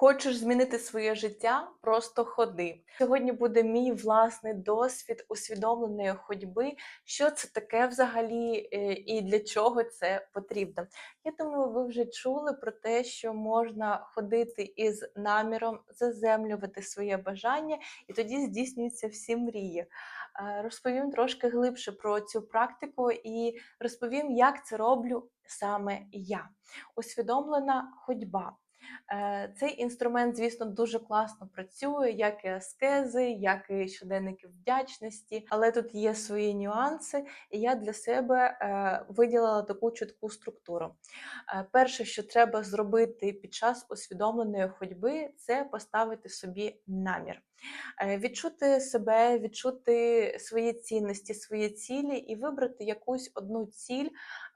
Хочеш змінити своє життя? Просто ходи. Сьогодні буде мій власний досвід усвідомленої ходьби, що це таке взагалі е, і для чого це потрібно. Я думаю, ви вже чули про те, що можна ходити із наміром заземлювати своє бажання, і тоді здійснюються всі мрії. Розповім трошки глибше про цю практику і розповім, як це роблю саме я. Усвідомлена ходьба. Е, Цей інструмент, звісно, дуже класно працює, як і аскези, як і щоденники вдячності, але тут є свої нюанси, і я для себе е, виділила таку чітку структуру. Е, Перше, що треба зробити під час усвідомленої ходьби, це поставити собі намір. Е, Відчути себе, відчути свої цінності, свої цілі і вибрати якусь одну ціль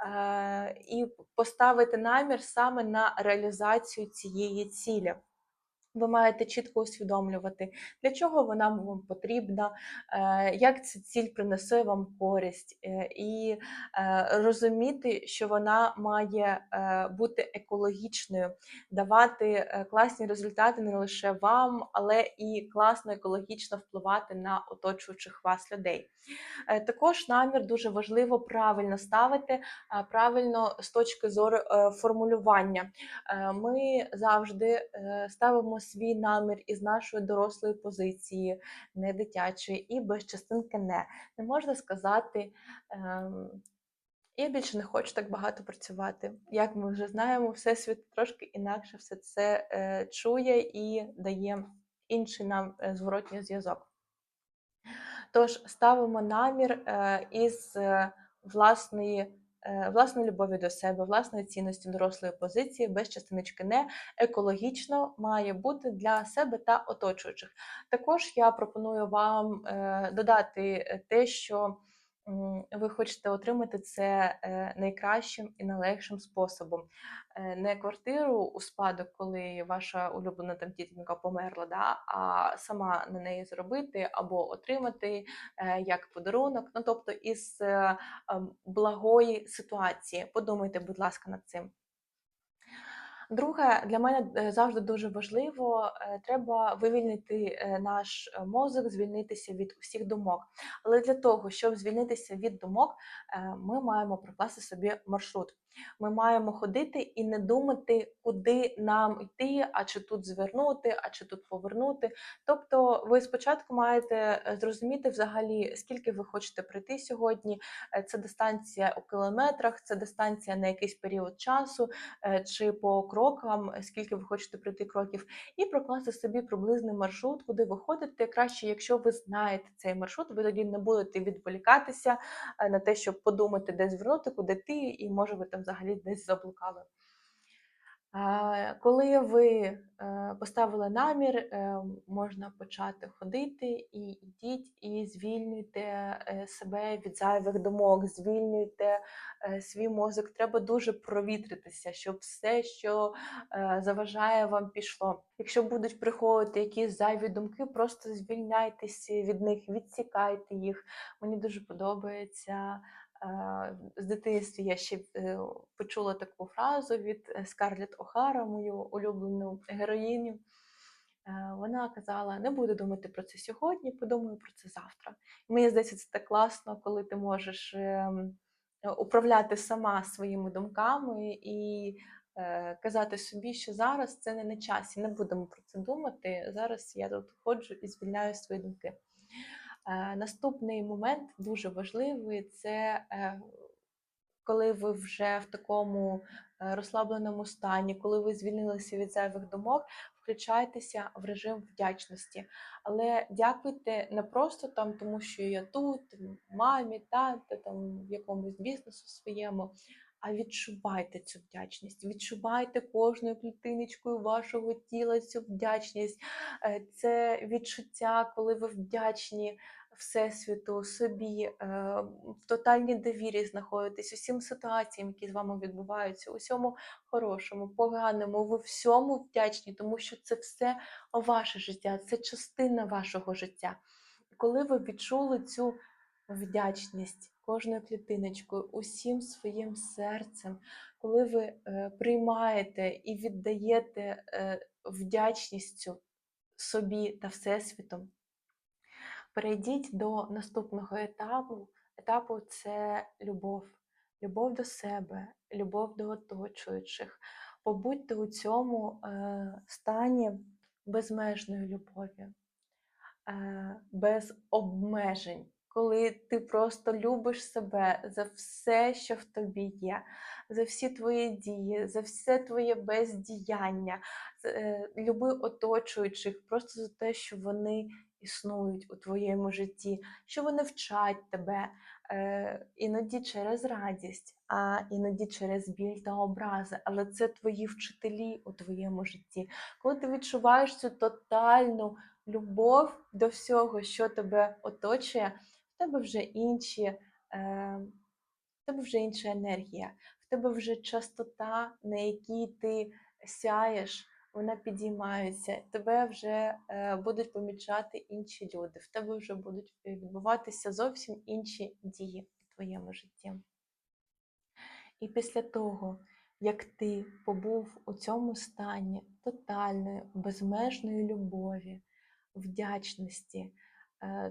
е, і поставити намір саме на реалізацію цієї цілі. Ви маєте чітко усвідомлювати, для чого вона вам потрібна, е, як ця ціль принесе вам користь, е, і е, розуміти, що вона має бути екологічною, давати класні результати не лише вам, але і класно екологічно впливати на оточуючих вас людей. Також намір дуже важливо правильно ставити, правильно з точки зору формулювання. Ми завжди ставимо свій намір із нашої дорослої позиції, не дитячої, і без частинки не. Не можна сказати. ем, Я більше не хочу так багато працювати. Як ми вже знаємо, всесвіт трошки інакше все це е, чує і дає інший нам е, зворотній зв'язок. Тож ставимо намір е, із е, власної, е, власної любові до себе, власної цінності дорослої позиції, без частиночки не екологічно має бути для себе та оточуючих. Також я пропоную вам е, додати те, що ви хочете отримати це е, найкращим і найлегшим способом. Е, Не квартиру у спадок, коли ваша улюблена там тітонька померла, да, а сама на неї зробити або отримати е, як подарунок. Ну тобто із ем, благої ситуації. Подумайте, будь ласка, над цим. Друге, для мене е, завжди дуже важливо, е, треба вивільнити е, наш мозок, звільнитися від усіх думок. Але для того, щоб звільнитися від думок, ми маємо прокласти собі маршрут. Ми маємо ходити і не думати, куди нам йти, а чи тут звернути, а чи тут повернути. Тобто, ви спочатку маєте е, зрозуміти взагалі, скільки ви хочете пройти сьогодні. Е, Це дистанція у кілометрах, це дистанція на якийсь період часу, е, чи по крокам, скільки ви хочете пройти кроків, і прокласти собі приблизний маршрут, куди ви ходите. Краще, якщо ви знаєте цей маршрут, ви тоді не будете відволікатися на те, щоб подумати, де звернути, куди ти, і може ви там взагалі десь заблукали. Коли ви е, поставили намір, е, можна почати ходити і йдіть і звільнюйте е, себе від зайвих думок, звільнюйте е, свій мозок. Треба дуже провітритися, щоб все, що е, заважає вам, пішло. Якщо будуть приходити якісь зайві думки, просто звільняйтеся від них, відсікайте їх. Мені дуже подобається. Е, З дитинства я ще е, почула таку фразу від е, Скарлетт О'Хара, мою улюблену героїню. Вона казала: не буду думати про це сьогодні, подумаю про це завтра. Мені здається, це так класно, коли ти можеш ем, управляти сама своїми думками і казати собі, що зараз це не на часі, не будемо про це думати. Зараз я тут ходжу і звільняю свої думки. Е, Наступний момент дуже важливий це е, коли ви вже в такому е, розслабленому стані, коли ви звільнилися від зайвих думок, включайтеся в режим вдячності. Але дякуйте не просто там, тому що я тут, мамі, тата, там в якомусь бізнесу своєму. А відчувайте цю вдячність, відчувайте кожною клітиночкою вашого тіла цю вдячність. Це відчуття, коли ви вдячні Всесвіту, собі, е, в тотальній довірі знаходитесь усім ситуаціям, які з вами відбуваються, усьому хорошому, поганому, ви всьому вдячні, тому що це все ваше життя, це частина вашого життя. Коли ви відчули цю вдячність, кожною клітиночкою, усім своїм серцем, коли ви е, приймаєте і віддаєте е, вдячністю собі та Всесвіту, перейдіть до наступного етапу. Етапу це любов, любов до себе, любов до оточуючих. Побудьте у цьому е, стані безмежної любові, е, без обмежень, коли ти просто любиш себе за все, що в тобі є, за всі твої дії, за все твоє бездіяння, е, люби оточуючих просто за те, що вони існують у твоєму житті, що вони вчать тебе, е, іноді через радість, а іноді через біль та образи. Але це твої вчителі у твоєму житті. Коли ти відчуваєш цю тотальну любов до всього, що тебе оточує, в тебе вже інші, е, в тебе вже інша енергія, в тебе вже частота, на якій ти сяєш, вона підіймається, тебе вже е, будуть помічати інші люди, в тебе вже будуть відбуватися зовсім інші дії в твоєму житті. І після того, як ти побув у цьому стані тотальної, безмежної любові, вдячності, е,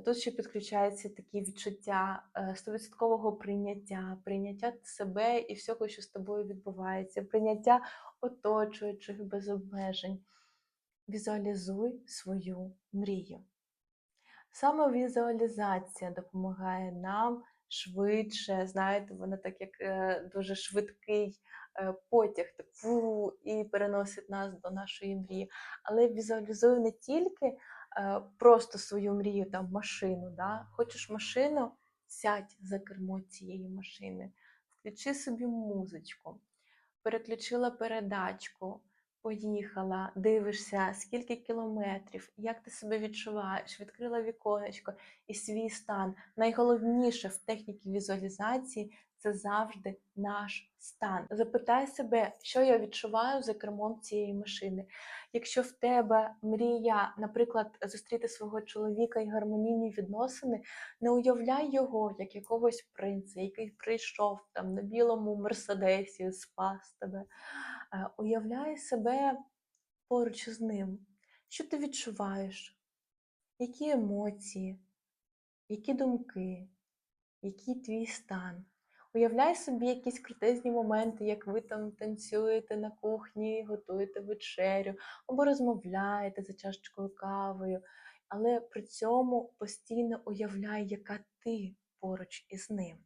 тут ще підключаються такі відчуття е, стовідсоткового прийняття, прийняття себе і всього, що з тобою відбувається, прийняття оточуючих без обмежень. Візуалізуй свою мрію. Саме візуалізація допомагає нам швидше, знаєте, вона так як е, дуже швидкий е, потяг, так фу, і переносить нас до нашої мрії. Але візуалізуй не тільки е, просто свою мрію, там машину. Да? Хочеш машину, сядь за кермо цієї машини, включи собі музичку, переключила передачку, поїхала, дивишся, скільки кілометрів, як ти себе відчуваєш, відкрила віконечко і свій стан. Найголовніше в техніці візуалізації це завжди наш стан. Запитай себе, що я відчуваю за кермом цієї машини. Якщо в тебе мрія, наприклад, зустріти свого чоловіка і гармонійні відносини, не уявляй його як якогось принца, який прийшов там на білому мерседесі, спас тебе. Е, Уявляй себе поруч з ним. Що ти відчуваєш? Які емоції, які думки, який твій стан? Уявляй собі якісь крутезні моменти, як ви там танцюєте на кухні, готуєте вечерю, або розмовляєте за чашечкою кавою, але при цьому постійно уявляй, яка ти поруч із ним.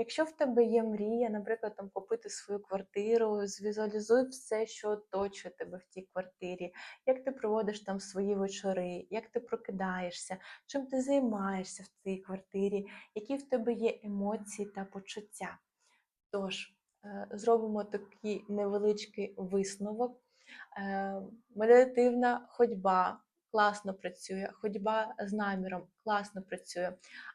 Якщо в тебе є мрія, наприклад, там купити свою квартиру, звізуалізуй все, що оточує тебе в тій квартирі, як ти проводиш там свої вечори, як ти прокидаєшся, чим ти займаєшся в цій квартирі, які в тебе є емоції та почуття. Тож, е, зробимо такий невеличкий висновок. Е, Медитативна ходьба класно працює, ходьба з наміром класно працює,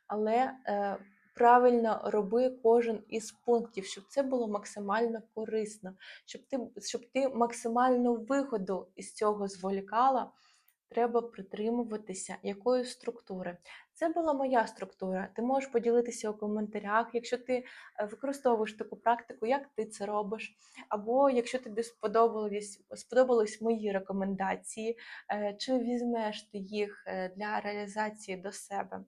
але е, правильно роби кожен із пунктів, щоб це було максимально корисно, щоб ти, щоб ти максимальну вигоду із цього зволікала, треба притримуватися якої структури. Це була моя структура. Ти можеш поділитися у коментарях, якщо ти е, використовуєш таку практику, як ти це робиш, або якщо тобі сподобались, сподобались мої рекомендації, е, чи візьмеш ти їх е, для реалізації до себе.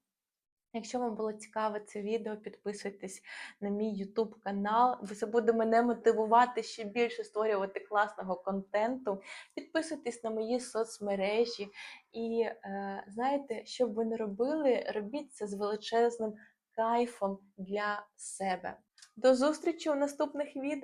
Якщо вам було цікаве це відео, підписуйтесь на мій YouTube канал. бо Це буде мене мотивувати ще більше створювати класного контенту. Підписуйтесь на мої соцмережі. І е, знаєте, що б ви не робили, робіть це з величезним кайфом для себе. До зустрічі у наступних відео!